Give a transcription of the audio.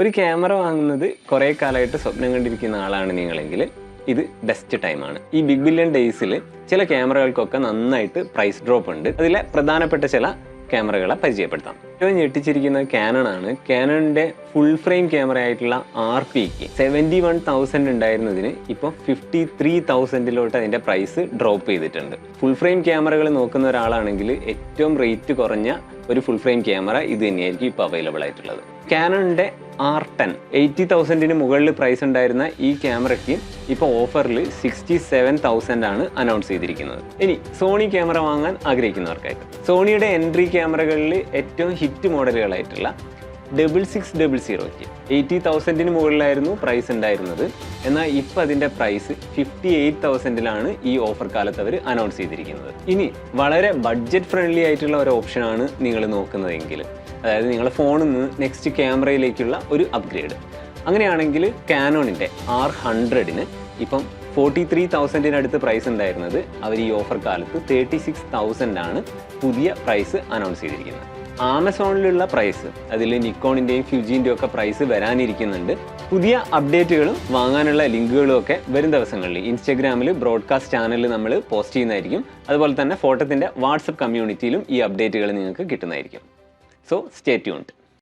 ഒരു ക്യാമറ വാങ്ങുന്നത് കുറേ കാലമായിട്ട് സ്വപ്നം കണ്ടിരിക്കുന്ന ആളാണ് നിങ്ങളെങ്കിൽ ഇത് ബെസ്റ്റ് ടൈമാണ് ഈ ബിഗ് ബില്യൺ ഡേയ്സിൽ ചില ക്യാമറകൾക്കൊക്കെ നന്നായിട്ട് പ്രൈസ് ഡ്രോപ്പ് ഉണ്ട്. അതിലെ പ്രധാനപ്പെട്ട ചില ക്യാമറകളെ പരിചയപ്പെടുത്താം. ഏറ്റവും ഞെട്ടിച്ചിരിക്കുന്ന കാനൺ ആണ്. കാനണിന്റെ ഫുൾ ഫ്രെയിം ക്യാമറ ആയിട്ടുള്ള ആർ പിക്ക് സെവന്റി വൺ തൗസൻഡ് ഉണ്ടായിരുന്നതിന് ഇപ്പോൾ ഫിഫ്റ്റി ത്രീ തൗസൻഡിലോട്ട് അതിന്റെ പ്രൈസ് ഡ്രോപ്പ് ചെയ്തിട്ടുണ്ട്. ഫുൾ ഫ്രെയിം ക്യാമറകൾ നോക്കുന്ന ഒരാളാണെങ്കിൽ ഏറ്റവും റേറ്റ് കുറഞ്ഞ ഒരു ഫുൾ ഫ്രെയിം ക്യാമറ ഇത് തന്നെയായിരിക്കും ഇപ്പോൾ അവൈലബിൾ ആയിട്ടുള്ളത്. കാനണിന്റെ ആർ ടെൻ എയ്റ്റി തൗസൻഡിന് മുകളിൽ പ്രൈസ് ഉണ്ടായിരുന്ന ഈ ക്യാമറയ്ക്ക് ഇപ്പോൾ ഓഫറിൽ സിക്സ്റ്റി സെവൻ തൗസൻഡ് ആണ് അനൗൺസ് ചെയ്തിരിക്കുന്നത്. ഇനി സോണി ക്യാമറ വാങ്ങാൻ ആഗ്രഹിക്കുന്നവർക്കായിട്ട്. സോണിയുടെ എൻട്രി ക്യാമറകളിൽ ഏറ്റവും ഹിറ്റ് മോഡലുകളായിട്ടുള്ള ഡബിൾ സിക്സ് ഡബിൾ സീറോയ്ക്ക് എയ്റ്റി തൗസൻഡിന് മുകളിലായിരുന്നു പ്രൈസ് ഉണ്ടായിരുന്നത്. എന്നാൽ ഇപ്പം അതിന്റെ പ്രൈസ് ഫിഫ്റ്റി എയ്റ്റ് തൗസൻഡിലാണ് ഈ ഓഫർ കാലത്ത് അവർ അനൗൺസ് ചെയ്തിരിക്കുന്നത്. ഇനി വളരെ ബഡ്ജറ്റ് ഫ്രണ്ട്ലി ആയിട്ടുള്ള ഒരു ഓപ്ഷനാണ് നിങ്ങൾ നോക്കുന്നതെങ്കിൽ അതായത് നിങ്ങളുടെ ഫോണിൽ നിന്ന് നെക്സ്റ്റ് ക്യാമറയിലേക്കുള്ള ഒരു അപ്ഗ്രേഡ് അങ്ങനെയാണെങ്കിൽ കാനോണിന്റെ ആർ ഹൺഡ്രഡിന് ഇപ്പം ഫോർട്ടി ത്രീ തൗസൻഡിനടുത്ത് പ്രൈസ് ഉണ്ടായിരുന്നത് അവർ ഈ ഓഫർ കാലത്ത് തേർട്ടി സിക്സ് തൗസൻഡ് ആണ് പുതിയ പ്രൈസ് അനൗൺസ് ചെയ്തിരിക്കുന്നത്. ആമസോണിലുള്ള പ്രൈസ് അതിൽ നിക്കോണിന്റെയും ഫ്യൂജിന്റെയും ഒക്കെ പ്രൈസ് വരാനിരിക്കുന്നുണ്ട്. പുതിയ അപ്ഡേറ്റുകളും വാങ്ങാനുള്ള ലിങ്കുകളും ഒക്കെ വരും ദിവസങ്ങളിൽ. ഇൻസ്റ്റഗ്രാമിൽ ബ്രോഡ്കാസ്റ്റ് ചാനലിൽ നമ്മൾ പോസ്റ്റ് ചെയ്യുന്നതായിരിക്കും. അതുപോലെ തന്നെ ഫോട്ടത്തിന്റെ വാട്സപ്പ് കമ്മ്യൂണിറ്റിയിലും ഈ അപ്ഡേറ്റുകൾ നിങ്ങൾക്ക് കിട്ടുന്നതായിരിക്കും. So stay tuned.